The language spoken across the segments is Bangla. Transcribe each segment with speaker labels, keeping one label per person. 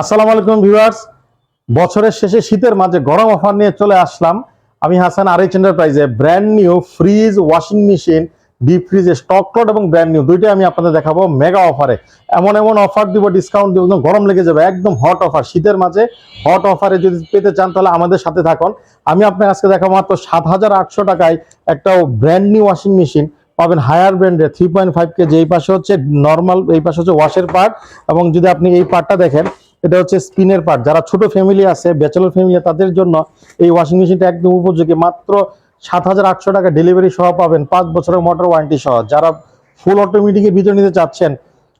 Speaker 1: আসসালামু আলাইকুম ভিউয়ার্স। বছরের শেষে শীতের মাঝে গরম অফার নিয়ে চলে আসলাম। আমি Hasan RH এন্টারপ্রাইজে brand new fridge washing machine deep fridge stock lot এবং ব্র্যান্ড নিউ দুইটাই আমি আপনাদের দেখাবো মেগা অফারে এমন এমন অফার দিব ডিসকাউন্ট দিব, একদম গরম লেগে যাবে, একদম হট অফার শীতের মাঝে হট অফারে যদি পেতে চান তাহলে আমাদের সাথে থাকুন। আমি আপনাকে আজকে দেখাবো মাত্র সাত হাজার আটশো টাকায় একটা ব্র্যান্ড নিউ ওয়াশিং মেশিন পাবেন হায়ার ব্র্যান্ডে থ্রি পয়েন্ট ফাইভ কেজি এই পাশে হচ্ছে নর্মাল এই পাশে হচ্ছে ওয়াশের পার্ট এবং যদি আপনি এই পার্টটা দেখেন এটা হচ্ছে স্পিনের পার্ট যারা ছোট ফ্যামিলি আছে ব্যাচেলর ফ্যামিলি তাদের জন্য এই ওয়াশিং মেশিনটা একদম উপযোগী। মাত্র সাত হাজার আটশো টাকা ডেলিভারি সহ পাবেন পাঁচ বছরের মোটর ওয়ারেন্টি সহ। যারা ফুল অটোমেটিকের ভিতরে নিতে চাচ্ছেন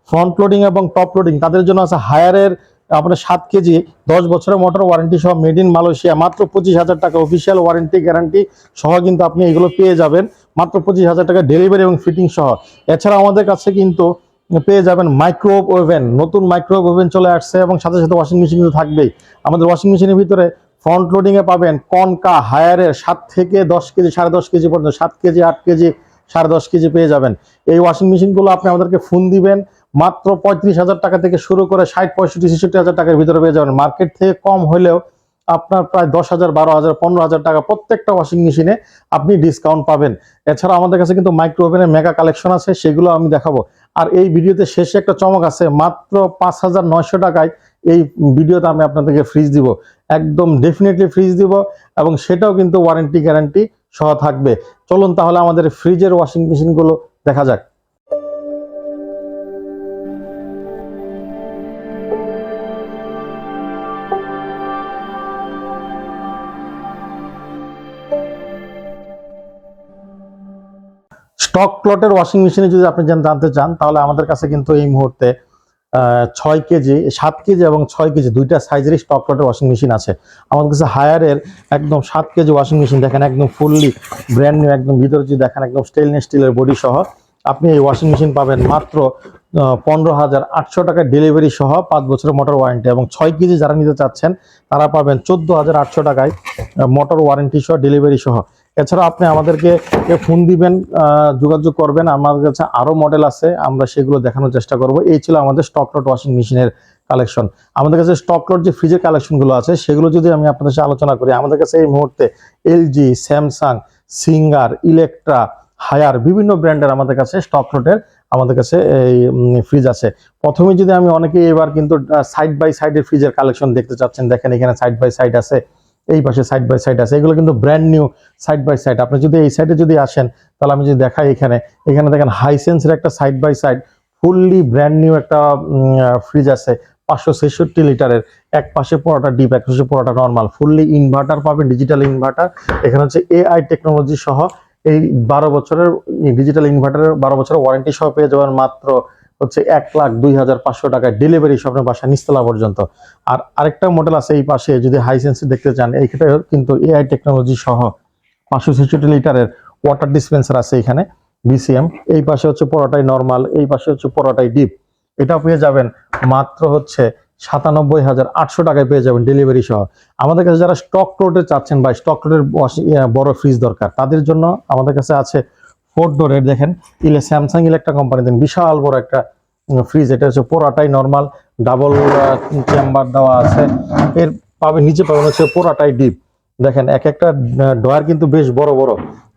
Speaker 1: ফ্রন্ট লোডিং এবং টপ লোডিং তাদের জন্য আছে হায়ারের আপনার সাত কেজি, দশ বছরের মোটর ওয়ারেন্টি সহ মেড ইন মালয়েশিয়া। মাত্র পঁচিশ হাজার টাকা অফিসিয়াল ওয়ারেন্টি গ্যারান্টি সহ কিন্তু আপনি এগুলো পেয়ে যাবেন। মাত্র পঁচিশ হাজার টাকা ডেলিভারি এবং ফিটিং সহ। এছাড়া আমাদের কাছে কিন্তু পেয়ে যাবেন মাইক্রোওয়েভ ওভেন নতুন মাইক্রোওয়েভ ওভেন চলে আসছে এবং সাথে সাথে ওয়াশিং মেশিন কিন্তু থাকবেই। আমাদের ওয়াশিং মেশিনের ভিতরে ফ্রন্ট লোডিংয়ে পাবেন কনকা হায়ারের সাত থেকে দশ কেজি, সাড়ে দশ কেজি পর্যন্ত, সাত কেজি, আট কেজি, সাড়ে দশ কেজি পেয়ে যাবেন। এই ওয়াশিং মেশিনগুলো আপনি আমাদেরকে ফোন দিবেন, মাত্র পঁয়ত্রিশ হাজার টাকা থেকে শুরু করে ষাট, পঁয়ষট্টি, ছেষট্টি হাজার টাকার ভিতরে পেয়ে যাবেন। মার্কেট থেকে কম হলেও আপনার প্রায় দশ হাজার বারো হাজার পনেরো হাজার টাকা প্রত্যেকটা ওয়াশিং মেশিনে আপনি ডিসকাউন্ট পাবেন। এছাড়া আমাদের কাছে কিন্তু মাইক্রো ওভেনের মেগা কালেকশন আছে, সেগুলো আমি দেখাবো। আর এই ভিডিওতে শেষে একটা চমক আছে, মাত্র পাঁচ হাজার নয়শো টাকায় এই ভিডিওতে আমি আপনাদেরকে ফ্রিজ দিব। একদম ডেফিনেটলি ফ্রিজ দিব এবং সেটাও কিন্তু ওয়ারেন্টি গ্যারান্টি সহ থাকবে। চলুন তাহলে আমাদের ফ্রিজের ওয়াশিং মেশিনগুলো দেখা যাক। স্টক প্লটের ওয়াশিং মেশিনে যদি আপনি জান- জানতে চান, তাহলে আমাদের কাছে কিন্তু এই মুহূর্তে ছয় কেজি, সাত কেজি এবং ছয় কেজি দুইটা সাইজেরই স্টক প্লটের ওয়াশিং মেশিন আছে। আমাদের কাছে হায়ারের একদম সাত কেজি ওয়াশিং মেশিন দেখেন, একদম ফুললি ব্র্যান্ড নিউ একদম ভিতরে যদি দেখেন, একদম স্টেনলেস স্টিলের বডি সহ, আপনি এই ওয়াশিং মেশিন পাবেন মাত্র পনেরো হাজার আটশো টাকা ডেলিভারি সহ পাঁচ বছরের মোটর ওয়ারেন্টি এবং ছয় কেজি যারা নিতে চাচ্ছেন, তারা পাবেন চোদ্দ হাজার আটশো টাকায় মোটর ওয়ারেন্টি সহ ডেলিভারি সহ। এছাড়া আপনি আমাদেরকে ফোন দিবেন যোগাযোগ করবেন। আমাদের কাছে আরও মডেল আছে, আমরা সেগুলো দেখানোর চেষ্টা করব। এই ছিল আমাদের স্টক লট ওয়াশিং মেশিনের কালেকশন আমাদের কাছে স্টক লট যে ফ্রিজের কালেকশনগুলো আছে, সেগুলো যদি আমি আপনাদের সাথে আলোচনা করি, আমাদের কাছে এই মুহূর্তে LG Samsung Singer Electra Haier বিভিন্ন ব্র্যান্ডের আমাদের কাছে স্টক লটের আমাদের কাছে এই ফ্রিজ আছে। প্রথমে যদি আমি অনেকে এবার কিন্তু সাইড বাই সাইডের ফ্রিজের কালেকশন দেখতে চাচ্ছেন, দেখেন এখানে সাইড বাই সাইড আছে। এই পাশে সাইড বাই সাইড আছে। এগুলো কিন্তু brand new side by side আপনি যদি এই সাইডে যদি আসেন, তাহলে আমি যদি দেখাই এখানে এখানে দেখেন হাইসেন্সের একটা side by side fully brand new একটা ফ্রিজ আছে। পাঁচশো ছেষট্টি লিটারের। এক পাশে পড়াটা ডিপ এক পাশে পড়াটা নর্মাল ফুললি ইনভার্টার পাবেন ডিজিটাল ইনভার্টার এখানে হচ্ছে এআই টেকনোলজি সহ এই বারো বছরের ডিজিটাল ইনভার্টারের বারো বছরের ওয়ারেন্টি সহ পেয়ে যাবেন মাত্র হচ্ছে এক লাখ দুই হাজার পাঁচশো টাকায় ডেলিভারি স্বপ্নের বাসা নিস্তলা পর্যন্ত। আর আরেকটা মডেল আছে এই পাশে, যদি হাইসেন্সি দেখতে চান এইখানে কিন্তু এআই টেকনোলজি সহ পাঁচশো ছেষট্টি লিটারের ওয়াটার ডিসপেন্সার আছে এখানে বিসিএম এই পাশে হচ্ছে পরোটাই নর্মাল এই পাশে হচ্ছে পরোটাই ডিপ এটা পেয়ে যাবেন মাত্র হচ্ছে সাতানব্বই হাজার আটশো টাকায় পেয়ে যাবেন ডেলিভারি সহ। আমাদের কাছে যারা স্টক রোডে চাচ্ছেন বা স্টক রোডের বড় ফ্রিজ দরকার, তাদের জন্য আমাদের কাছে আছে ফোর ডোরের দেখেন। ইলে স্যামসাং ইলেকট্রা কোম্পানি দেন বিশাল বড় একটা ফ্রিজ এটা হচ্ছে পোড়াটাই নর্মাল ডাবল চেম্বার দেওয়া আছে। এর পাবে, নিচে পাবেন হচ্ছে পোড়াটাই ডিপ দেখেন, এক একটা ডয়ার কিন্তু বেশ বড় বড়।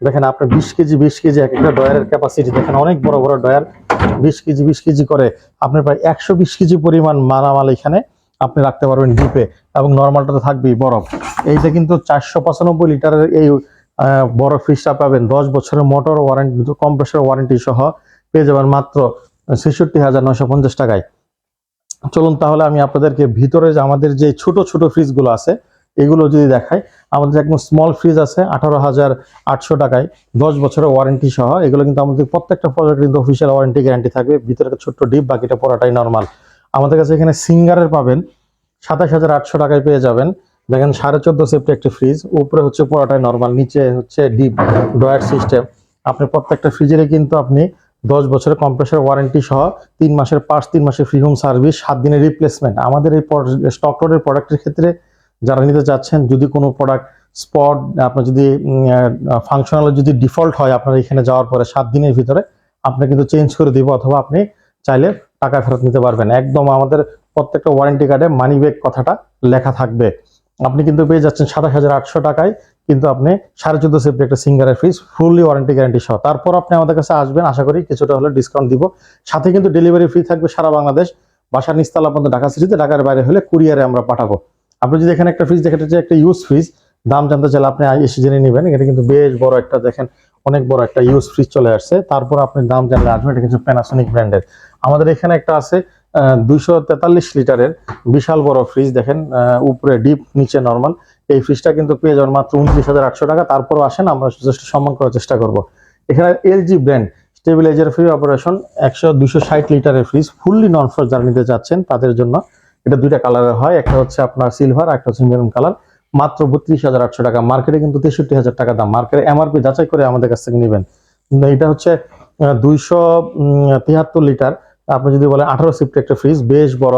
Speaker 1: দেখেন, আপনার বিশ কেজি বিশ কেজি এক একটা ডয়ারের ক্যাপাসিটি দেখেন, অনেক বড় বড় ডয়ার বিশ কেজি বিশ কেজি করে, আপনার প্রায় একশো বিশ কেজি পরিমাণ মালামাল এখানে আপনি রাখতে পারবেন ডিপে এবং নর্মালটা তো থাকবেই বরফ। এইটা কিন্তু চারশো পঁচানব্বই লিটারের এই বড় ফ্রিজটা পাবেন। দশ বছরের মোটর ওয়ারেন্টি কম্প্রেসর ওয়ারেন্টি সহ পেয়ে যাবেন মাত্র ছেষট্টি হাজার নয়শো পঞ্চাশ টাকায়। চলুন তাহলে আমি আপনাদেরকে ভিতরে যে আমাদের যে ছোট ছোট ফ্রিজগুলো আছে, এগুলো যদি দেখাই, আমাদের একদম স্মল ফ্রিজ আছে আঠারো হাজার আটশো টাকায়, দশ বছরের ওয়ারেন্টি সহ। এগুলো কিন্তু আমাদের প্রত্যেকটা প্রোডাক্ট কিন্তু অফিসিয়াল ওয়ারেন্টি গ্যারান্টি থাকবে। ভিতরে ছোট্ট ডিপ বাকিটা পড়াটাই নর্মাল আমাদের কাছে এখানে সিঙ্গারের পাবেন, সাতাশ হাজার আটশো টাকায় পেয়ে যাবেন। দেখেন, সাড়ে চোদ্দ সেফটি একটি ফ্রিজ উপরে হচ্ছে পুরোটাই নর্মাল নিচে হচ্ছে ডিপ ডয়ার সিস্টেম আপনি প্রত্যেকটা ফ্রিজেরে কিন্তু আপনি দশ বছরের কম্প্রেসর ওয়ারেন্টি সহ তিন মাসের পাঁচ, তিন মাসের ফ্রি হোম সার্ভিস সাত দিনের রিপ্লেসমেন্ট আমাদের এই স্টক রোডের প্রোডাক্টের ক্ষেত্রে যারা নিতে চাচ্ছেন, যদি কোনো প্রোডাক্ট স্পট আপনার যদি ফাংশনাল যদি ডিফল্ট হয় আপনার এখানে যাওয়ার পরে সাত দিনের ভিতরে, আপনি কিন্তু চেঞ্জ করে দিব অথবা আপনি চাইলে টাকা ফেরত নিতে পারবেন। একদম আমাদের প্রত্যেকটা ওয়ারেন্টি কার্ডে মানি ব্যাগ কথাটা লেখা থাকবে। আপনি কিন্তু পেয়ে যাচ্ছেন সাতাশ হাজার আটশো টাকায় কিন্তু আপনি সাড়ে চোদ্দ সেফটি একটা সিঙ্গারের ফ্রিজ, ফুললি ওয়ারেন্টি গ্যারান্টি সহ। তারপর আপনি আমাদের কাছে আসবেন, আশা করি কিছুটা হলে ডিসকাউন্ট দিব। সাথে কিন্তু ডেলিভারি ফ্রি থাকবে সারা বাংলাদেশ। বাসার নিস্তালা পর্যন্ত ঢাকা সিটিতে ঢাকার বাইরে হলে কুরিয়ারে আমরা পাঠাবো। আপনি যদি এখানে একটা ফ্রিজ এটা একটা ইউজ ফ্রিজ দাম জানতে চাইলে আপনি এসে জেনে নেবেন। এটা কিন্তু বেশ বড় একটা দেখেন, অনেক বড় একটা ইউজ ফ্রিজ চলে আসছে। তারপর আপনি দাম জানলে আসবেন, এটা কিন্তু প্যানাসোনিক ব্র্যান্ডের আমাদের এখানে একটা আছে দুইশো তেতাল্লিশ লিটারের বিশাল বড় ফ্রিজ দেখেন উপরে ডিপ নিচে নর্মাল এই ফ্রিজটা কিন্তু পেয়ে যাবেন মাত্র উনত্রিশ হাজার আটশো টাকা, তারপরও আসেন, আমরা যথেষ্ট সম্মান করার চেষ্টা করব। এখানে LG brand stabiliser free operation একশো দুশো ষাট লিটারের ফ্রিজ ফুললি নন ফ্রস্ট যারা নিতে চাচ্ছেন তাদের জন্য। এটা দুইটা কালারের হয়, একটা হচ্ছে আপনার সিলভার একটা হচ্ছে মেরুন কালার মাত্র বত্রিশ হাজার আটশো টাকা। মার্কেটে কিন্তু তেষট্টি হাজার টাকা দাম। মার্কেটে এমআরপি যাচাই করে আমাদের কাছ থেকে নেবেন। এটা হচ্ছে দুইশো তিয়াত্তর লিটার। আপনি যদি বলেন আঠারো সিফটি একটা ফ্রিজ বেশ বড়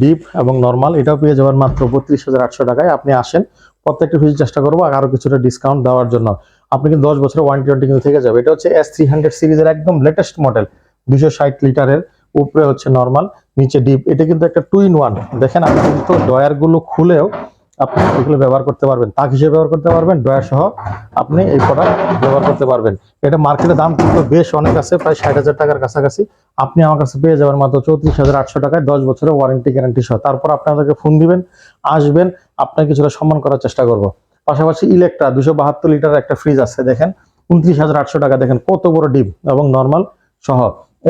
Speaker 1: ডিপ এবং নর্মাল এটাও পেয়ে যাবেন মাত্র বত্রিশ হাজার আটশো টাকায়। আপনি আসেন, প্রত্যেকটা ফ্রিজ চেষ্টা করব আর আরও কিছুটা ডিসকাউন্ট দেওয়ার জন্য। আপনি কিন্তু দশ বছরের ওয়ারেন্টি ওয়ারেন্টি কিন্তু থেকে যাবে। এটা হচ্ছে এস থ্রি হান্ড্রেড সিরিজের একদম লেটেস্ট মডেল দুশো ষাট লিটারের, উপরে হচ্ছে নর্মাল নিচে ডিপ এটা কিন্তু একটা টু ইন ওয়ান দেখেন আপনি কিন্তু ডয়ারগুলো খুলেও আপনি এগুলো ব্যবহার করতে পারবেন, তাক হিসেবে ব্যবহার করতে পারবেন ডয়ার সহ আপনি এই প্রোডাক্ট ব্যবহার করতে পারবেন। এটা মার্কেটে দাম কিন্তু বেশ অনেক আছে, প্রায় ষাট হাজার টাকার কাছাকাছি। আপনি আমার কাছে পেয়ে যাবেন মাত্র চৌত্রিশ হাজার আটশো টাকায় দশ বছরের ওয়ারেন্টি গ্যারান্টি সহ। তারপর আপনি আমাদেরকে ফোন দিবেন, আসবেন, আপনাকে কিছুটা সম্মান করার চেষ্টা করব। পাশাপাশি ইলেকট্রা দুশো বাহাত্তর লিটার একটা ফ্রিজ আছে, দেখেন, উনত্রিশ হাজার আটশো টাকা, দেখেন কত বড় ডিপ এবং নর্মাল সহ।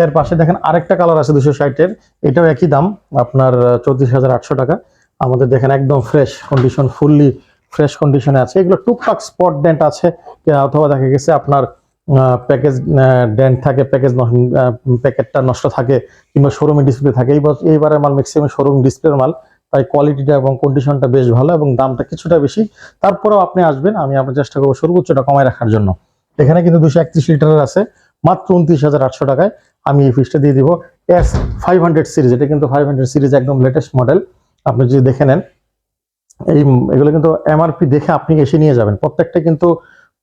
Speaker 1: এর পাশে দেখেন আরেকটা কালার আছে দুশো ষাটের, এটাও একই দাম, আপনার চৌত্রিশ হাজার আটশো টাকা। আমাদের দেখেন একদম ফ্রেশ কন্ডিশন ফুললি ফ্রেশ কন্ডিশনে আছে। এগুলো টুকটাক স্পট ডেন্ট আছে অথবা দেখা গেছে আপনার প্যাকেজ ডেন্ট থাকে প্যাকেজ প্যাকেটটা নষ্ট থাকে কিংবা শোরুমে ডিসপ্লে থাকে। এই এইবারের মাল ম্যাক্সিমাম শোরুম ডিসপ্লের মাল, তাই কোয়ালিটিটা এবং কন্ডিশনটা বেশ ভালো এবং দামটা কিছুটা বেশি। তারপরেও আপনি আসবেন, আমি আপনার চেষ্টা করব সর্বোচ্চটা কমায় রাখার জন্য। এখানে কিন্তু দুশো একত্রিশ লিটারের আছে, মাত্র উনত্রিশ হাজার আটশো টাকায়। আমি এই ফিসটা দিয়ে দিব এস ফাইভ হান্ড্রেড সিরিজ এটা কিন্তু ফাইভ হান্ড্রেড সিরিজ একদম লেটেস্ট মডেল আপনি যদি দেখে নেন, এই এগুলো কিন্তু এমআরপি দেখে আপনি এসে নিয়ে যাবেন। প্রত্যেকটা কিন্তু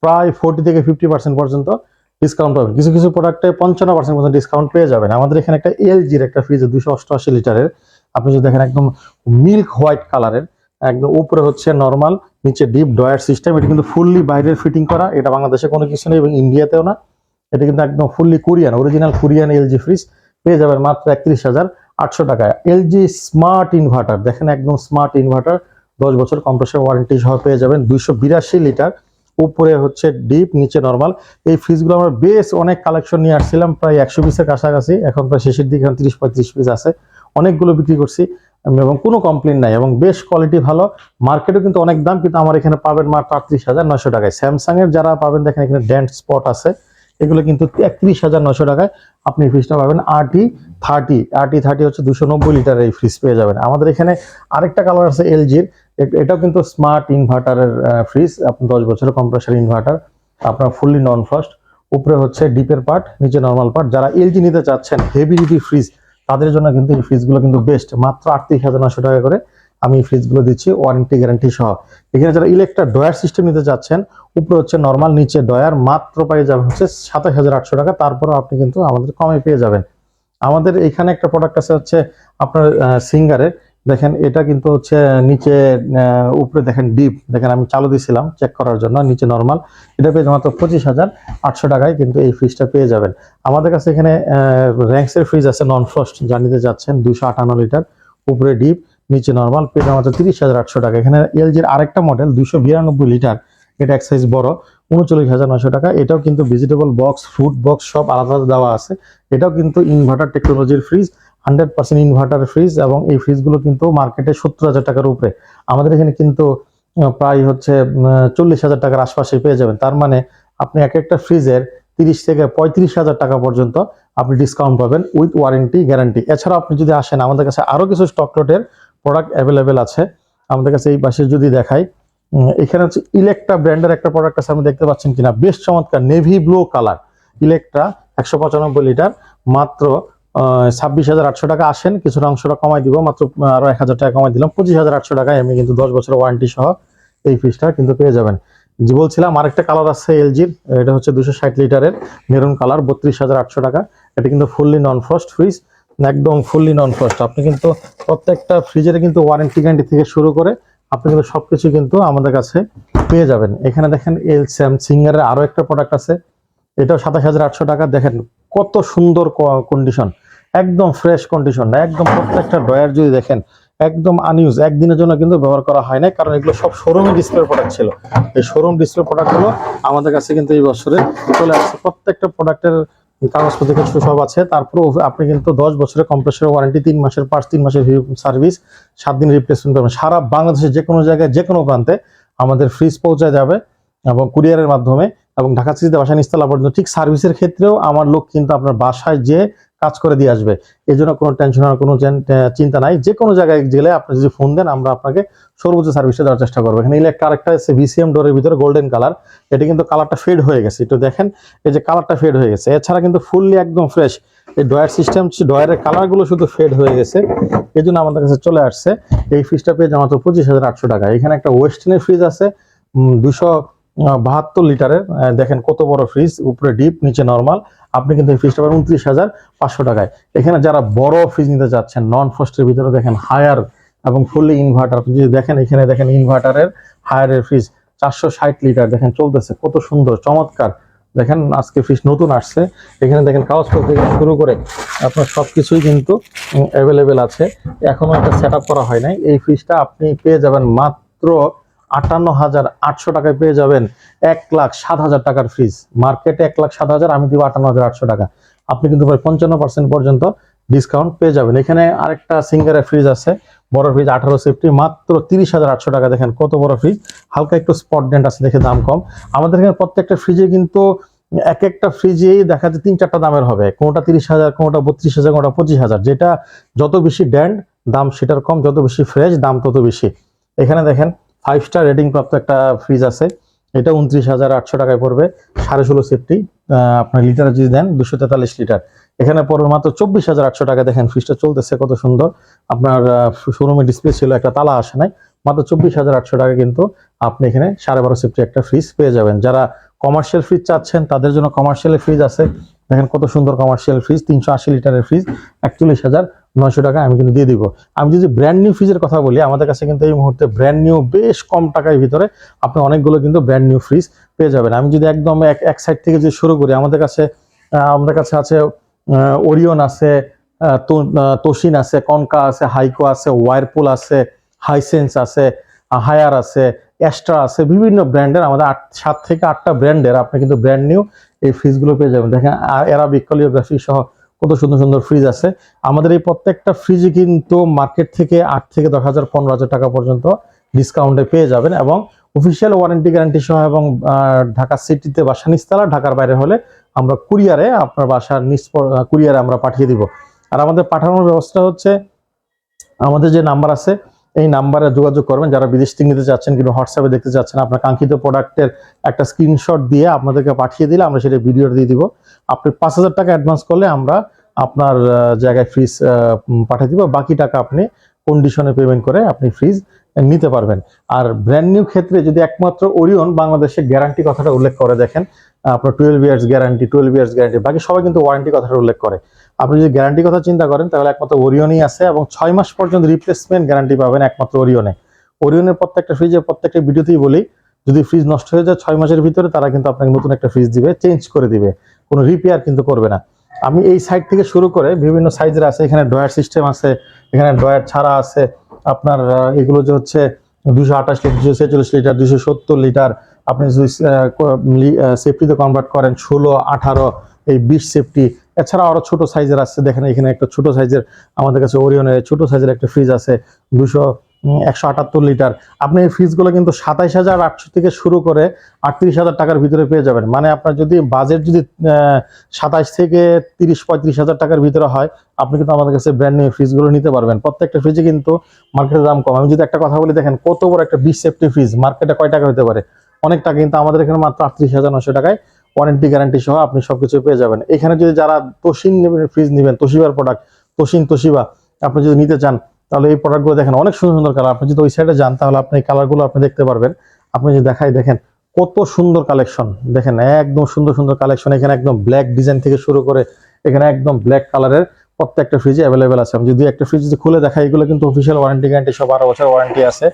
Speaker 1: প্রায় ফোর্টি থেকে ফিফটি পার্সেন্ট পর্যন্ত ডিসকাউন্ট পাবেন। কিছু কিছু প্রোডাক্টে পঞ্চান্ন পার্সেন্ট পর্যন্ত ডিসকাউন্ট পেয়ে যাবেন। আমাদের এখানে একটা এলজির একটা ফ্রিজ দুশো অষ্টআশি লিটারের। আপনি যদি দেখেন একদম মিল্ক হোয়াইট কালারের একদম উপরে হচ্ছে নর্মাল নিচে ডিপ ডয়ার সিস্টেম এটা কিন্তু ফুললি বাইরের ফিটিং করা। এটা বাংলাদেশে কোনো কিছু নেই এবং ইন্ডিয়াতেও না। এটা কিন্তু একদম fully Korean original Korean LG fridge পেয়ে যাবেন মাত্র একত্রিশ হাজার। আটশো টাকায়। এলজি স্মার্ট ইনভার্টার, দেখেন একদম স্মার্ট ইনভার্টার, দশ বছর কম্প্রেসর ওয়ারেন্টি সহ পেয়ে যাবেন দুইশো বিরাশি লিটার। উপরে হচ্ছে ডিপ, নিচে নর্মাল। এই ফ্রিজগুলো আমরা বেশ অনেক কালেকশন নিয়ে আসছিলাম, প্রায় একশো পিসের কাছাকাছি। এখন প্রায় শেষের দিকে এখন তিরিশ পঁয়ত্রিশ পিস আছে। অনেকগুলো বিক্রি করছি। এবং কোনো কমপ্লেন নাই। এবং বেশ কোয়ালিটি ভালো। মার্কেটও কিন্তু অনেক দাম, কিন্তু আমার এখানে পাবেন মাত্র আটত্রিশ হাজার নয়শো টাকায়। স্যামসাংয়ের যারা পাবেন, দেখেন এখানে ড্যান্ট স্পট আছে। এগুলো কিন্তু একত্রিশ হাজার নশো টাকায় আপনি ফ্রিজটা পাবেন। আরটি থার্টি আরটি থার্টি হচ্ছে দুশো নব্বই লিটার এই ফ্রিজ পেয়ে যাবেন। আমাদের এখানে আরেকটা কালার আছে এলজির এটাও কিন্তু স্মার্ট ইনভার্টারের ফ্রিজ আপনি দশ বছরের কম্প্রেসার ইনভার্টার আপনার ফুললি নন ফ্রস্ট উপরে হচ্ছে ডিপের পার্ট নিচে নর্মাল পার্ট যারা এলজি নিতে চাচ্ছেন হেভি ডিউটি ফ্রিজ তাদের জন্য কিন্তু এই ফ্রিজগুলো কিন্তু বেস্ট মাত্র আটত্রিশ হাজার নশো টাকা করে আমি ফ্রিজগুলো দিচ্ছি ওয়ারেন্টি গ্যারান্টি সহ। এখানে যারা ইলেকট্রা ডয়ার সিস্টেম নিতে চাচ্ছেন, উপরে হচ্ছে নর্মাল নিচে ডয়ার মাত্র পেয়ে যাবেন হচ্ছে সাতাশ হাজার আটশো টাকা, তারপরও আপনি কিন্তু আমাদের কমে পেয়ে যাবেন। আমাদের এখানে একটা প্রোডাক্ট আছে হচ্ছে আপনার সিঙ্গারের দেখেন, এটা কিন্তু হচ্ছে নিচে উপরে দেখেন ডিপ দেখেন, আমি চালু দিয়েছিলাম চেক করার জন্য, নিচে নর্মাল এটা পেয়ে মাত্র পঁচিশ হাজার আটশো টাকায় কিন্তু এই ফ্রিজটা পেয়ে যাবেন। আমাদের কাছে এখানে র্যাঙ্কসের ফ্রিজ আছে নন ফ্রস্ট যা নিতে যাচ্ছেন দুশো আটান্ন লিটার, উপরে ডিপ নিচে নর্মাল পেয়ে মাত্র তিরিশ হাজার আটশো টাকা। এখানে এলজির আরেকটা মডেল দুশো বিরানব্বই লিটার। এটা এক সাইজ বড়, উনচল্লিশ হাজার নশো টাকা। এটাও কিন্তু ভেজিটেবল বক্স ফ্রুট বক্স সব আলাদা আলাদা দেওয়া আছে। এটাও কিন্তু ইনভার্টার টেকনোলজির fridge hundred percent inverter fridge এবং এই ফ্রিজগুলো কিন্তু মার্কেটে সত্তর হাজার টাকার উপরে। আমাদের এখানে কিন্তু প্রায় হচ্ছে চল্লিশ হাজার টাকার আশপাশে পেয়ে যাবেন। তার মানে আপনি এক একটা ফ্রিজের তিরিশ থেকে পঁয়ত্রিশ হাজার টাকা পর্যন্ত আপনি ডিসকাউন্ট পাবেন উইথ ওয়ারেন্টি গ্যারান্টি এছাড়াও আপনি যদি আসেন, আমাদের কাছে আরও কিছু স্টক লটের প্রোডাক্ট অ্যাভেলেবেল আছে। আমাদের কাছে এই পাশে যদি দেখাই এখানে হচ্ছে ইলেকট্রা ব্র্যান্ডের একটা প্রোডাক্ট আছে আপনি দেখতে পাচ্ছেন কিনা? বেশ চমৎকার নেভি ব্লু কালার ইলেকট্রা একশো পঁচানব্বই লিটার মাত্র ছাব্বিশ হাজার আটশো টাকা আসেন। কিছুটা অংশটা কমাই দিব মাত্র আহ, আরও এক হাজার টাকা কমাই দিলাম। পঁচিশ হাজার আটশো টাকায় আমি কিন্তু দশ বছরের ওয়ারেন্টি সহ এই ফ্রিজটা কিন্তু পেয়ে যাবেন। যে বলছিলাম আরেকটা কালার আছে এলজির এটা হচ্ছে দুশো ষাট লিটারের মেরুন কালার বত্রিশ হাজার আটশো টাকা। এটা কিন্তু ফুললি নন ফ্রস্ট ফ্রিজ একদম ফুললি নন ফ্রস্ট আপনি কিন্তু প্রত্যেকটা ফ্রিজের কিন্তু ওয়ারেন্টি গ্যারান্টি থেকে শুরু করে আপনি কিন্তু সবকিছু কিন্তু আমাদের কাছে পেয়ে যাবেন। এখানে দেখেন এল স্যামসিং এর আরও একটা প্রোডাক্ট আছে। এটাও সাতাশ হাজার আটশো টাকা। দেখেন কত সুন্দর কন্ডিশন একদম ফ্রেশ কন্ডিশন একদম প্রত্যেকটা ড্রয়ার যদি দেখেন, একদম আনইউজ একদিনের জন্য কিন্তু ব্যবহার করা হয় না কারণ এগুলো সব শোরুমে ডিসপ্লে প্রোডাক্ট ছিল। এই শোরুম ডিসপ্লে প্রোডাক্টগুলো আমাদের কাছে কিন্তু এই বছরে চলে আসছে। প্রত্যেকটা প্রোডাক্টের কাগজপত্র সব আছে। তারপর আপনি কিন্তু দশ বছরের কম্প্রেসর ওয়ারেন্টি তিন মাসের পাঁচ, তিন মাসের সার্ভিস সাত দিন রিপ্লেসমেন্ট পাবেন। সারা বাংলাদেশের যে কোনো জায়গায় যে কোনো প্রান্তে আমাদের ফ্রিজ পৌঁছায় যাবে এবং কুরিয়ারের মাধ্যমে এবং ঢাকা সিটিতে বাসা নিস্তালা পর্যন্ত ঠিক সার্ভিসের ক্ষেত্রেও আমার লোক কিন্তু আপনার বাসায় যে কাজ করে দিয়ে আসবে। এই জন্য কোনো টেনশন হওয়ার কোনো চেন- চিন্তা নাই। যে কোনো জায়গায় গেলে আপনি যদি ফোন দেন, আমরা আপনাকে সর্বোচ্চ সার্ভিসটা দেওয়ার চেষ্টা করব। এখানে ইলেকট্রিক আরেকটা আছে ভিসিএম ডোরের ভিতরে গোল্ডেন কালার এটা কিন্তু কালারটা ফেড হয়ে গেছে। একটু দেখেন, এই যে কালারটা ফেড হয়ে গেছে। এছাড়া কিন্তু ফুললি একদম ফ্রেশ এই ডয়ার সিস্টেম ডয়ারের কালারগুলো শুধু ফেড হয়ে গেছে। এই জন্য আমাদের কাছে চলে আসছে। এই ফ্রিজটা পেয়ে মাত্র পঁচিশ হাজার আটশো টাকা। এখানে একটা ওয়েস্টার্নের ফ্রিজ আছে। দুশো বাহাত্তর লিটারের দেখেন কত বড় ফ্রিজ উপরে ডিপ নিচে নর্মাল আপনি কিন্তু এই ফ্রিজটা পাবেন উনত্রিশ হাজার পাঁচশো টাকায়। এখানে যারা বড় ফ্রিজ নিতে যাচ্ছেন নন ফ্রস্টের ভিতরে দেখেন হায়ার এবং ফুললি ইনভার্টার আপনি যদি দেখেন, এখানে দেখেন ইনভার্টারের হায়ারের ফ্রিজ চারশো ষাট লিটার দেখেন চলতেছে, কত সুন্দর, চমৎকার। দেখেন আজকে ফ্রিজ নতুন আসছে। এখানে দেখেন কাগজপত্র থেকে শুরু করে আপনার সব কিছুই কিন্তু অ্যাভেলেবেল আছে। এখনও একটা সেট করা হয় নাই। এই ফ্রিজটা আপনি পেয়ে যাবেন মাত্র আটান্ন হাজার আটশো টাকায় পেয়ে যাবেন এক লাখ সাত হাজার টাকার ফ্রিজ। মার্কেটে এক লাখ সাত হাজার, আমি দিব আটান্ন হাজার আটশো টাকা। আপনি কিন্তু প্রায় পঞ্চান্ন পার্সেন্ট পর্যন্ত ডিসকাউন্ট পেয়ে যাবেন। এখানে আরেকটা সিঙ্গারের ফ্রিজ আছে, বড় ফ্রিজ আঠারো সেফটি মাত্র তিরিশ হাজার আটশো টাকা দেখেন কত বড় ফ্রিজ হালকা একটু স্পট ডেন্ট আছে দেখে দাম কম। আমাদের এখানে প্রত্যেকটা ফ্রিজে কিন্তু এক একটা ফ্রিজেই দেখা যায় তিন চারটা দামের হবে। কোনোটা তিরিশ হাজার, কোনোটা বত্রিশ হাজার, কোনোটা পঁচিশ হাজার। যেটা যত বেশি ড্যান্ড দাম সেটার কম, যত বেশি ফ্রেশ দাম তত বেশি। এখানে দেখেন ফাইভ স্টার রেটিং প্রাপ্ত একটা ফ্রিজ আছে। এটা উনত্রিশ হাজার আটশো টাকায় পড়বে, সাড়ে ষোলো সেফটি আপনার লিটার যদি দেন দুশো তেতাল্লিশ লিটার এখানে পড়বে মাত্র চব্বিশ হাজার আটশো টাকা। দেখেন ফ্রিজটা চলতেছে কত সুন্দর। আপনার শোরুমে ডিসপ্লে ছিল, একটা তালা আসে নাই। মাত্র চব্বিশ হাজার আটশো টাকা কিন্তু আপনি এখানে সাড়ে বারো সেফটি একটা ফ্রিজ পেয়ে যাবেন। যারা কমার্শিয়াল ফ্রিজ চাচ্ছেন, তাদের জন্য কমার্শিয়াল ফ্রিজ আছে। দেখেন কত সুন্দর কমার্শিয়াল ফ্রিজ তিনশো আশি লিটারের ফ্রিজ একচল্লিশ হাজার নয়শো টাকা আমি কিন্তু দিয়ে দিব। আমি যদি ব্র্যান্ড নিউ ফ্রিজের কথা বলি আমাদের কাছে কিন্তু এই মুহূর্তে ব্র্যান্ড নিউ বেশ কম টাকার ভিতরে আপনি অনেকগুলো কিন্তু ব্র্যান্ড নিউ ফ্রিজ পেয়ে যাবেন। আমি যদি একদম এক এক সাইড থেকে যদি শুরু করি আমাদের কাছে আমাদের কাছে আছে ওরিয়ন আছে আহ, তো- আহ, তোশিন আছে কনকা আছে হাইকো আছে ওয়ারপুল আছে হাইসেন্স আছে হায়ার আছে অ্যাস্ট্রা আছে বিভিন্ন ব্র্যান্ডের আমাদের আট সাত থেকে আটটা ব্র্যান্ডের আপনি কিন্তু ব্র্যান্ড নিউ এই ফ্রিজগুলো পেয়ে যাবেন। দেখেন এরাবিক কলিওগ্রাফি সহ কত সুন্দর সুন্দর ফ্রিজ আছে। আমাদের এই প্রত্যেকটা ফ্রিজে কিন্তু মার্কেট থেকে আট থেকে দশ হাজার, পনেরো হাজার টাকা পর্যন্ত ডিসকাউন্টে পেয়ে যাবেন এবং অফিসিয়াল ওয়ারেন্টি গ্যারান্টি সহ এবং ঢাকা সিটিতে বাসা নিস্তালা ঢাকার বাইরে হলে আমরা কুরিয়ারে আপনার বাসার নিচ কুরিয়ারে আমরা পাঠিয়ে দিব। আর আমাদের পাঠানোর ব্যবস্থা হচ্ছে, আমাদের যে নাম্বার আছে, এই নাম্বারে যোগাযোগ করবেন। যারা বিদেশ থেকে নিতে চাচ্ছেন কিন্তু হোয়াটসঅ্যাপে দেখতে চাচ্ছেন, আপনার কাঙ্ক্ষিত প্রোডাক্টের একটা স্ক্রিনশট দিয়ে আপনাদেরকে পাঠিয়ে দিলে আমরা সেটা ভিডিও দিয়ে দিব। আপনি পাঁচ হাজার টাকা অ্যাডভান্স করলে আমরা আপনার জায়গায় ফ্রিজ পাঠিয়ে দিব। বাকি টাকা আপনি কন্ডিশনে পেমেন্ট করে আপনি ফ্রিজ নিতে পারবেন। আর ব্র্যান্ড নিউ ক্ষেত্রে যদি একমাত্র ওরিয়ন বাংলাদেশে গ্যারান্টি কথাটা উল্লেখ করে দেখেন আপনার twelve years guarantee twelve years guarantee বাকি সবাই কিন্তু ওয়ারেন্টি কথাটা উল্লেখ করে। আপনি যদি গ্যারান্টি কথা চিন্তা করেন, তাহলে একমাত্র ওরিয়নই আছে এবং ছয় মাস পর্যন্ত রিপ্লেসমেন্ট গ্যারান্টি পাবেন একমাত্র ওরিয়নে ওরিয়নের প্রত্যেকটা ফ্রিজের প্রত্যেকটা ভিডিওতেই বলি, যদি ফ্রিজ নষ্ট হয়ে যায় ছয় মাসের ভিতরে, তারা কিন্তু আপনাকে নতুন একটা ফ্রিজ দিবে চেঞ্জ করে দিবে। কোনো রিপেয়ার কিন্তু করবে না। আমি এই সাইড থেকে শুরু করে বিভিন্ন সাইজের আছে, এখানে ড্রয়ার সিস্টেম আছে, এখানে ড্রয়ার ছাড়া আছে, আপনার এগুলো যে হচ্ছে দুশো আঠাশ লিটার দুশো ছেচল্লিশ লিটার দুশো সত্তর লিটার আপনি যদি সেফটিতে কনভার্ট করেন ষোলো, আঠারো, এই বিশ সেফটি এছাড়া আরও ছোট সাইজের আছে, দেখেন এখানে একটা ছোট সাইজের আমাদের কাছে ওরিয়নের ছোট সাইজের একটা ফ্রিজ আছে দুশো একশো আটাত্তর লিটার। আপনি এই ফ্রিজগুলো কিন্তু সাতাইশ হাজার আটশো থেকে শুরু করে আটত্রিশ হাজার টাকার ভিতরে পেয়ে যাবেন। মানে আপনার যদি বাজেট যদি সাতাইশ থেকে তিরিশ, পঁয়ত্রিশ হাজার টাকার ভিতরে হয়, আপনি কিন্তু আমাদের কাছে ব্র্যান্ড নিউ ফ্রিজগুলো নিতে পারবেন। প্রত্যেকটা ফ্রিজে কিন্তু মার্কেটের দাম কম। আমি যদি একটা কথা বলি, দেখেন কত বড় একটা বিশ সেফটি ফ্রিজ মার্কেটে কয় টাকা হতে পারে? অনেক টাকা কিন্তু আমাদের এখানে মাত্র আটত্রিশ হাজার নশো টাকায় ওয়ারেন্টি গ্যারান্টি সহ আপনি সবকিছু পেয়ে যাবেন। এখানে যদি যারা তোশিন ফ্রিজ নেবেন তোশিবার প্রোডাক্ট তোশিন তোশিবা আপনি যদি নিতে চান তাহলে এই প্রোডাক্টগুলো দেখেন, অনেক সুন্দর সুন্দর কালার আপনি যদি ওই সাইডে যান, তাহলে আপনি কালারগুলো আপনি দেখতে পারবেন। আপনি যদি দেখাই, দেখেন কত সুন্দর কালেকশন দেখেন, একদম সুন্দর সুন্দর কালেকশন এখানে একদম ব্ল্যাক ডিজাইন থেকে শুরু করে এখানে একদম ব্ল্যাক কালারের প্রত্যেকটা ফ্রিজে অ্যাভেলেবেল আছে। আমি যদি একটা ফ্রিজ যদি খুলে দেখাই, এগুলো কিন্তু অফিসিয়াল ওয়ারেন্টি গ্যারান্টি সব বারো বছর ওয়ারেন্টি আছে।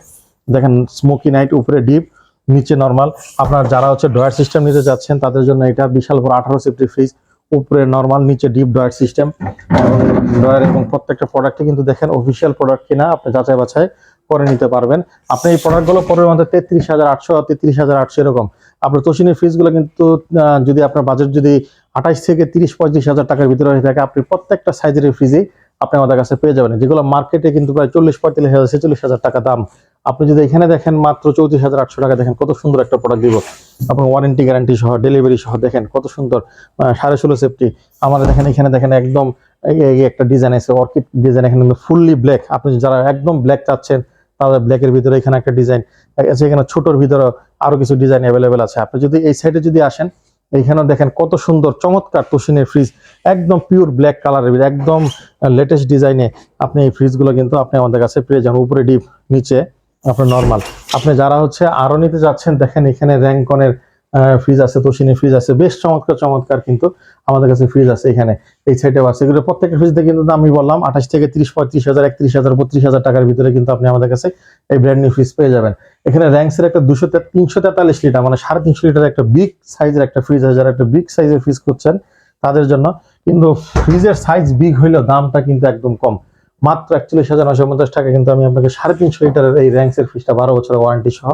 Speaker 1: দেখেন স্মোকি নাইট উপরে ডিপ নিচে নর্মাল আপনার যারা হচ্ছে ড্রয়ার সিস্টেম নিতে যাচ্ছেন, তাদের জন্য এটা বিশাল বড় আঠারো সেফটি ফ্রিজ উপরে নর্মাল নিচে ডিপ ড্রয়ার সিস্টেম ড্রয়ার এবং প্রত্যেকটা প্রোডাক্টে কিন্তু দেখেন অফিসিয়াল প্রোডাক্ট কিনা আপনি যাচাই বাছাই করে নিতে পারবেন। আপনি এই প্রোডাক্টগুলো পরের মধ্যে তেত্রিশ হাজার আটশো, তেত্রিশ হাজার আটশো এরকম। আপনার তোষিনের ফ্রিজগুলো কিন্তু যদি আপনার বাজেট যদি আঠাইশ থেকে তিরিশ, পঁয়ত্রিশ হাজার টাকার ভিতরে হয়ে থাকে, আপনি প্রত্যেকটা সাইজের ফ্রিজে আপনি আমাদের কাছে পেয়ে যাবেন। যেগুলো মার্কেটে কিন্তু প্রায় চল্লিশ, পঁয়তাল্লিশ হাজার, ছেচল্লিশ হাজার টাকা দাম। আপনি যদি এখানে দেখেন মাত্র চৌত্রিশ হাজার আটশো টাকা, দেখেন কত সুন্দর একটা প্রোডাক্ট দিব। আপনার ওয়ারেন্টি গ্যারান্টি সহ ডেলিভারি সহ, দেখেন কত সুন্দর সাড়ে ষোলো সেফটি আমাদের দেখেন, এখানে দেখেন একদম একটা ডিজাইন আছে অর্কিড ডিজাইন এখানে ফুললি ব্ল্যাক আপনি যারা একদম ব্ল্যাক চাচ্ছেন, তাদের ব্ল্যাকের ভিতরে এখানে একটা ডিজাইন আছে এখানে ছোটোর ভিতরে আরও কিছু ডিজাইন অ্যাভেলেবেল আছে। আপনি যদি এই সাইডে যদি আসেন এইখানেও দেখেন কত সুন্দর, চমৎকার তোষিনের ফ্রিজ একদম পিওর ব্ল্যাক কালারের একদম লেটেস্ট ডিজাইনে আপনি এই ফ্রিজগুলো কিন্তু আপনি আমাদের কাছে পেয়ে যান উপরে ডিপ নিচে। আপনার নর্মাল আপনি যারা হচ্ছে আরও নিতে যাচ্ছেন, দেখেন এখানে র্যাঙ্কনের ফ্রিজ আছে তোষিনের ফ্রিজ আছে। বেশ চমৎকার চমৎকার কিন্তু আমাদের কাছে ফ্রিজ আছে এখানে। এই সাইডে আছে। এগুলো প্রত্যেকটা ফ্রিজতে কিন্তু আমি বললাম, আঠাশ থেকে তিরিশ, পঁয়ত্রিশ হাজার, একত্রিশ হাজার, বত্রিশ হাজার টাকার ভিতরে কিন্তু আপনি আমাদের কাছে এই ব্র্যান্ড নিউ ফ্রিজ পেয়ে যাবেন। এখানে র্যাঙ্কসের একটা দুশো তিনশো তেতাল্লিশ লিটার মানে সাড়ে তিনশো লিটার একটা বিগ সাইজের একটা ফ্রিজ আছে। যারা একটা বিগ সাইজের ফ্রিজ করছেন তাদের জন্য কিন্তু ফ্রিজের সাইজ বিগ হইলেও দামটা কিন্তু একদম কম। মাত্র একচল্লিশ হাজার নশো পঞ্চাশ টাকা কিন্তু আমি আপনাকে সাড়ে তিনশো লিটারের এই র্যাঙ্কসের ফ্রিজটা বারো বছরের ওয়ারেন্টি সহ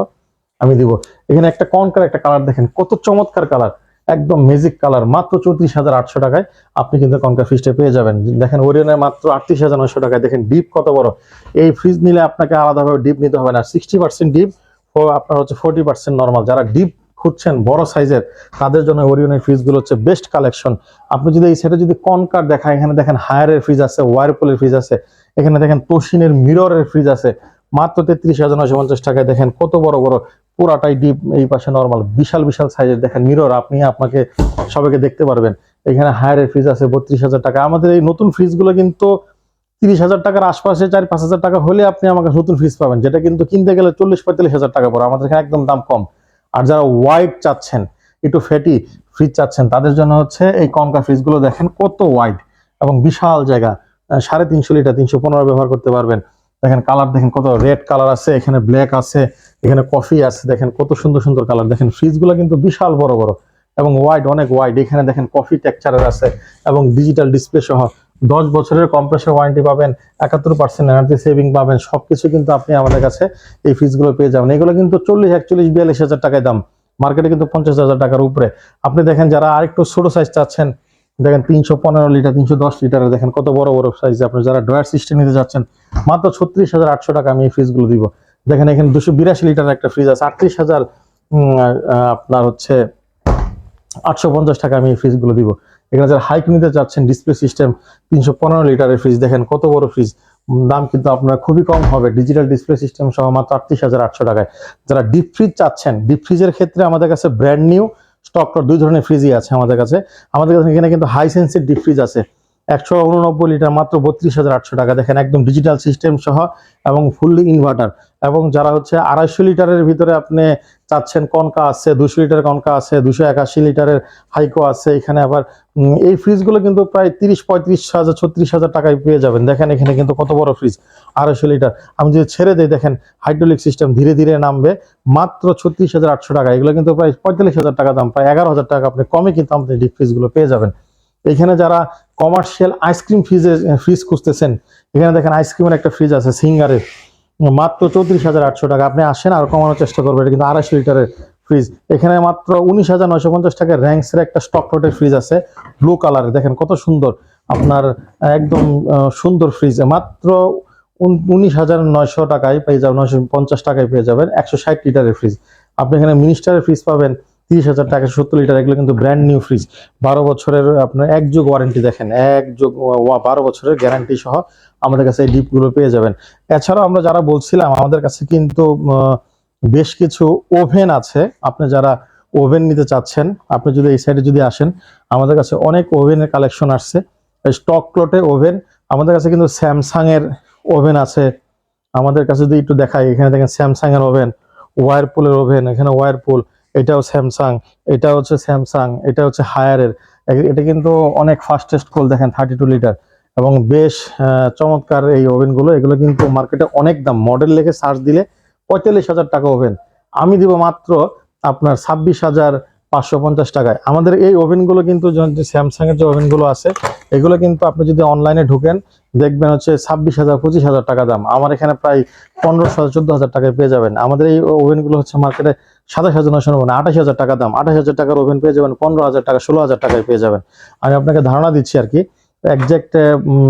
Speaker 1: আমি দিব। এখানে একটা কনকার একটা কালার দেখেন, কত চমৎকার কালার একদম ম্যাজিক কালার মাত্র চৌত্রিশ হাজার আটশো টাকায় আপনি কিন্তু কনকার ফ্রিজটা পেয়ে যাবেন। দেখেন ওরিয়নের মাত্র আটত্রিশ হাজার নশো টাকায়, দেখেন ডিপ কত বড়। এই ফ্রিজ নিলে আপনাকে আলাদাভাবে ডিপ নিতে হবে না সিক্সটি পার্সেন্ট ডিপ আপনার হচ্ছে ফোর্টি পার্সেন্ট নর্মাল যারা ডিপ খুঁজছেন, বড় সাইজের, তাদের জন্য ওরিয়নের ফ্রিজগুলো হচ্ছে বেস্ট কালেকশন। আপনি যদি এই সেটে যদি কনকার দেখা এখানে দেখেন হায়ারের ফ্রিজ আছে, ওয়ারপুলের ফ্রিজ আছে, এখানে দেখেন তোশিনের মিররের ফ্রিজ আছে, মাত্র তেত্রিশ হাজার নশো পঞ্চাশ টাকায় দেখেন কত বড় বড়, পুরাটাই ডিপ এই পাশে নর্মাল বিশাল বিশাল সাইজের দেখেন মিরর আপনি আপনাকে সবাইকে দেখতে পারবেন। এখানে হায়ারের ফ্রিজ আছে, বত্রিশ হাজার টাকা। আমাদের এই নতুন ফ্রিজগুলো কিন্তু তিরিশ হাজার টাকার আশপাশে চার, পাঁচ হাজার টাকা হলে আপনি আমাকে নতুন ফ্রিজ পাবেন, যেটা কিন্তু কিনতে গেলে চল্লিশ পঁয়তাল্লিশ হাজার টাকা পড়ে। আমাদের এখানে একদম দাম কম। আর যারা ওয়াইড চাচ্ছেন, একটু ফ্যাটি ফ্রিজ চাচ্ছেন, তাদের জন্য হচ্ছে এই কনকা ফ্রিজগুলো দেখেন কত ওয়াইড এবং বিশাল জায়গা। সাড়ে তিনশো লিটার, তিনশো পনেরো ব্যবহার করতে পারবেন। দেখেন কালার দেখেন কত রেড কালার আছে, এখানে ব্ল্যাক আছে, এখানে কফি আছে, দেখেন কত সুন্দর সুন্দর কালার দেখেন ফ্রিজগুলো কিন্তু বিশাল বড় বড় এবং ওয়াইড অনেক ওয়াইড এখানে দেখেন কফি টেক্সচারের আছে এবং ডিজিটাল ডিসপ্লে সহ দশ বছরের কম্প্রেসর ওয়ারেন্টি পাবেন, একাত্তর পার্সেন্ট এনার্জি সেভিং পাবেন, সবকিছু কিন্তু আপনি আমাদের কাছে এই ফ্রিজগুলো পেয়ে যাবেন। এগুলো কিন্তু চল্লিশ, একচল্লিশ, বিয়াল্লিশ হাজার টাকায় দাম। মার্কেটে কিন্তু পঞ্চাশ হাজার টাকার উপরে। আপনি দেখেন যারা আরেকটু ছোট সাইজ চাচ্ছেন, দেখেন তিনশো পনেরো লিটার তিনশো দশ লিটারের দেখেন কত বড় বড় সাইজ আপনি যারা ড্রয়ার সিস্টেম নিতে যাচ্ছেন, মাত্র ছত্রিশ হাজার আটশো টাকা আমি এই ফ্রিজগুলো দিব। দেখেন এখানে দুশো বিরাশি লিটার একটা ফ্রিজ আছে, আটত্রিশ হাজার আপনার হচ্ছে আটশো পঞ্চাশ টাকা আমি এই ফ্রিজগুলো দিব। এখানে যারা হাইক নিতে চাচ্ছেন ডিসপ্লে সিস্টেম তিনশো পনেরো লিটারের ফ্রিজ দেখেন কত বড় ফ্রিজ দাম কিন্তু আপনার খুবই কম হবে। ডিজিটাল ডিসপ্লে সিস্টেম সহ মাত্র আটত্রিশ হাজার আটশো টাকায়। যারা ডিপ ফ্রিজ চাচ্ছেন ডিপ ফ্রিজের ক্ষেত্রে আমাদের কাছে ব্র্যান্ড নিউ স্টক দুই ধরনের ফ্রিজই আছে আমাদের কাছে। আমাদের কাছে এখানে কিন্তু হাই সেন্সের ডিপ ফ্রিজ আছে। একশো উননব্বই লিটার, মাত্র বত্রিশ হাজার আটশো টাকা। দেখেন একদম ডিজিটাল সিস্টেম সহ এবং ফুললি ইনভার্টার এবং যারা হচ্ছে আড়াইশো লিটারের ভিতরে আপনি চাচ্ছেন কনকা আছে দুশো লিটার কনকা আছে দুশো একাশি লিটারের হাইকো আছে, এখানে আবার এই ফ্রিজগুলো কিন্তু প্রায় তিরিশ, পঁয়ত্রিশ হাজার, ছত্রিশ হাজার টাকায় পেয়ে যাবেন। দেখেন এখানে কিন্তু কত বড় ফ্রিজ, আড়াইশো লিটার। আমি যদি ছেড়ে দিই, দেখেন হাইড্রোলিক সিস্টেম ধীরে ধীরে নামবে, মাত্র ছত্রিশ হাজার আটশো টাকা। এগুলো কিন্তু প্রায় পঁয়তাল্লিশ হাজার টাকা দাম, প্রায় এগারো হাজার টাকা আপনি কমে কিন্তু আপনি ডিপ ফ্রিজগুলো পেয়ে যাবেন। এখানে যারা কমার্শিয়াল আইসক্রিম ফ্রিজে ফ্রিজ খুঁজতেছেন, এখানে দেখেন আইসক্রিমের একটা ফ্রিজ আছে, সিঙ্গারের। মাত্র চৌত্রিশ হাজার আটশো টাকা। আপনি আসেন আর কমানোর চেষ্টা করবেন। এটা কিন্তু আড়াইশো লিটারের ফ্রিজ এখানে মাত্র উনিশ হাজার নয়শো পঞ্চাশ টাকার র্যাঙ্কসের একটা স্টক রোটের ফ্রিজ আছে ব্লু কালারের দেখেন কত সুন্দর আপনার একদম সুন্দর ফ্রিজ মাত্র উন- উনিশ হাজার নয়শো টাকায় পেয়ে যাবেন, নয়শো পঞ্চাশ টাকায় পেয়ে যাবেন একশো ষাট লিটারের ফ্রিজ আপনি এখানে মিনিস্টারের ফ্রিজ পাবেন তিরিশ হাজার টাকা, সত্তর লিটার, এগুলো কিন্তু ব্র্যান্ড নিউ ফ্রিজ বারো বছরের, আপনার এক যুগ ওয়ারেন্টি দেখেন, এক যুগ বারো বছরের গ্যারান্টি সহ আমাদের কাছে এই ডিপগুলো পেয়ে যাবেন। এছাড়াও আমরা যারা বলছিলাম, আমাদের কাছে কিন্তু বেশ কিছু ওভেন আছে। আপনি যারা ওভেন নিতে চাচ্ছেন, আপনি যদি এই সাইডে যদি আসেন, আমাদের কাছে অনেক ওভেনের কালেকশন আসছে। স্টক প্লটে ওভেন আমাদের কাছে কিন্তু স্যামসাং এর ওভেন আছে। আমাদের কাছে যদি একটু দেখাই, এখানে দেখেন স্যামসাং এর ওভেন ওয়ারপুলের ওভেন এখানে ওয়ারপুল এটাও স্যামসাং এটা হচ্ছে স্যামসাং এটা হচ্ছে হায়ারের এটা কিন্তু অনেক ফাস্টেস্ট কোল দেখেন থার্টি টু লিটার এবং বেশ চমৎকার এই ওভেনগুলো এগুলো কিন্তু মার্কেটে অনেক দাম। মডেল লেখে সার্চ দিলে পঁয়তাল্লিশ হাজার টাকা ওভেন আমি দিব মাত্র আপনার ছাব্বিশ হাজার পাঁচশো পঞ্চাশ টাকায়। আমাদের এই ওভেনগুলো কিন্তু যে স্যামসাং এর যে ওভেনগুলো আছে, এগুলো কিন্তু আপনি যদি অনলাইনে ঢুকেন, দেখবেন হচ্ছে ছাব্বিশ হাজার, পঁচিশ হাজার টাকা দাম। আমার এখানে প্রায় পনেরোশো, চোদ্দ হাজার টাকায় পেয়ে যাবেন। আমাদের এই ওভেনগুলো হচ্ছে মার্কেটে সাতাশ হাজার নশো নব্বই, আঠাশ হাজার টাকা দাম। আঠাশ হাজার টাকার ওভেন পেয়ে যাবেন, পনেরো হাজার টাকা, ষোলো হাজার টাকায় পেয়ে যাবেন। আমি আপনাকে ধারণা দিচ্ছি আর কি একজ্যাক্ট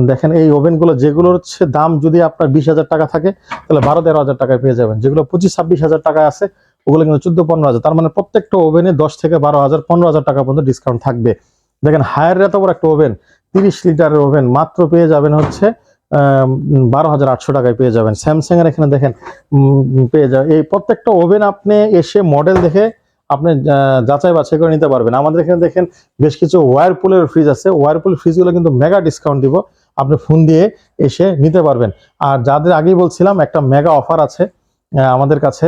Speaker 1: দেখেন এই ওভেনগুলো, যেগুলোর হচ্ছে দাম যদি আপনার বিশ হাজার টাকা থাকে, তাহলে বারো তেরো হাজার টাকায় পেয়ে যাবেন। যেগুলো পঁচিশ ছাব্বিশ হাজার টাকা আছে ওগুলো কিন্তু চোদ্দ পনেরো হাজার। তার মানে প্রত্যেকটা ওভেনে দশ থেকে বারো হাজার, পনেরো হাজার টাকা পর্যন্ত ডিসকাউন্ট থাকবে। দেখেন হায়ার বড় একটা ওভেন, তিরিশ লিটারের ওভেন, মাত্র পেয়ে যাবেন হচ্ছে বারো হাজার আটশো টাকায় পেয়ে যাবেন। স্যামসাং এর এখানে দেখেন পেয়ে যাবেন। এই প্রত্যেকটা ওভেন আপনি এসে মডেল দেখে আপনি যাচাই বাছাই করে নিতে পারবেন। আমাদের এখানে দেখেন, বেশ কিছু ওয়ারপুলের ফ্রিজ আছে। ওয়ারপুল ফ্রিজগুলো কিন্তু মেগা ডিসকাউন্ট দিব। আপনি ফোন দিয়ে এসে নিতে পারবেন। আর যাদের আগেই বলছিলাম, একটা মেগা অফার আছে। আমাদের কাছে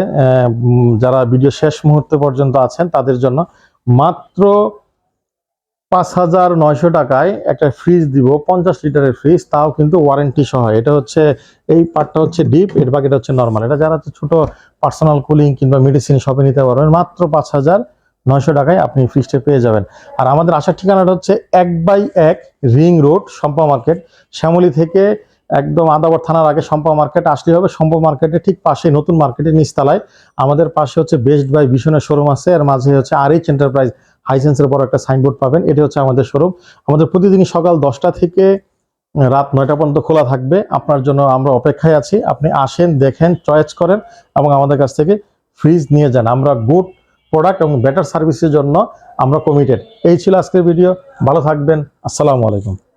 Speaker 1: যারা ভিডিও শেষ মুহূর্ত পর্যন্ত আছেন, তাদের জন্য মাত্র পাঁচ হাজার নয়শো টাকায় একটা ফ্রিজ দিব, পঞ্চাশ লিটারের ফ্রিজ তাও কিন্তু ওয়ারেন্টি সহ। এটা হচ্ছে, এই পার্টটা হচ্ছে ডিপ এর বাকিটা হচ্ছে নর্মাল এটা যারা ছোট পার্সোনাল কুলিং কিংবা মেডিসিন শপে নিতে পারবেন, মাত্র পাঁচ হাজার নয়শো টাকায় আপনি ফ্রিজটা পেয়ে যাবেন। আর আমাদের আসার ঠিকানাটা হচ্ছে এক বাই এক ring road Sampa market, Shyamoli থেকে একদম আদাবর থানার আগে সম্পা মার্কেট আসলে হবে। সম্পা মার্কেটের ঠিক পাশে নতুন মার্কেটের নিচতলায়। আমাদের পাশে হচ্ছে বেস্ট বাই ভীষণের শোরুম আছে। আর মাঝে হচ্ছে আর এইচ এন্টারপ্রাইজ হাইসেন্সের বড় একটা সাইনবোর্ড পাবেন। এটি হচ্ছে আমাদের শোরুম আমাদের প্রতিদিনই সকাল দশটা থেকে রাত নয়টা পর্যন্ত খোলা থাকবে। আপনার জন্য আমরা অপেক্ষায় আছি। আপনি আসেন, দেখেন চয়েস করেন এবং আমাদের কাছ থেকে ফ্রিজ নিয়ে যান। আমরা গুড প্রোডাক্ট এবং বেটার সার্ভিসের জন্য আমরা কমিটেড এই ছিল আজকের ভিডিও ভালো থাকবেন। আসসালামু আলাইকুম।